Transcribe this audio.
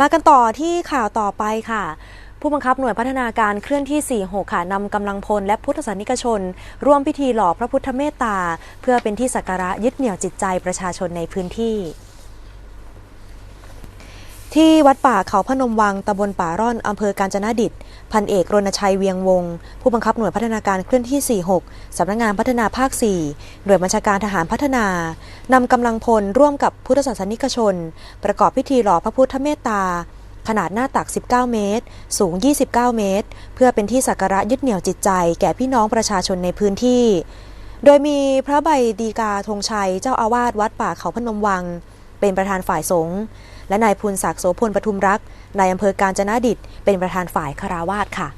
มากันต่อที่ข่าวต่อไปค่ะผู้บังคับหน่วยพัฒนาการเคลื่อนที่ 46 ค่ะนำกำลังพลและพุทธศาสนิกชน ร่วมพิธีหล่อพระพุทธเมตตา เพื่อเป็นที่สักการะยึดเหนี่ยวจิตใจประชาชนในพื้นที่ ที่วัดป่าเขาพนมวังตำบลป่าร่อนอำเภอกาญจนดิต พันเอกรณชัยเวียงวงศ์ผู้บังคับหน่วยพัฒนาการเคลื่อนที่ 46 สำนักงานพัฒนาภาค 4 หน่วยบัญชาการทหารพัฒนานำกำลังพลร่วมกับพุทธศาสนิกชน ประกอบพิธีหล่อพระพุทธเมตตา ขนาดหน้าตัก 19 เมตร สูง 29 เมตร เพื่อเป็นที่สักการะยึดเหนี่ยวจิตใจ แก่พี่น้องประชาชนในพื้นที่ โดยมีพระใบดีกาธงชัยเจ้าอาวาสวัดป่าเขาพนมวัง เป็นประธานฝ่ายสงฆ์ และนายพูนศักดิ์โสพลปทุมรักนายอำเภอกาญจนดิตเป็นประธานฝ่ายคาราวาสค่ะ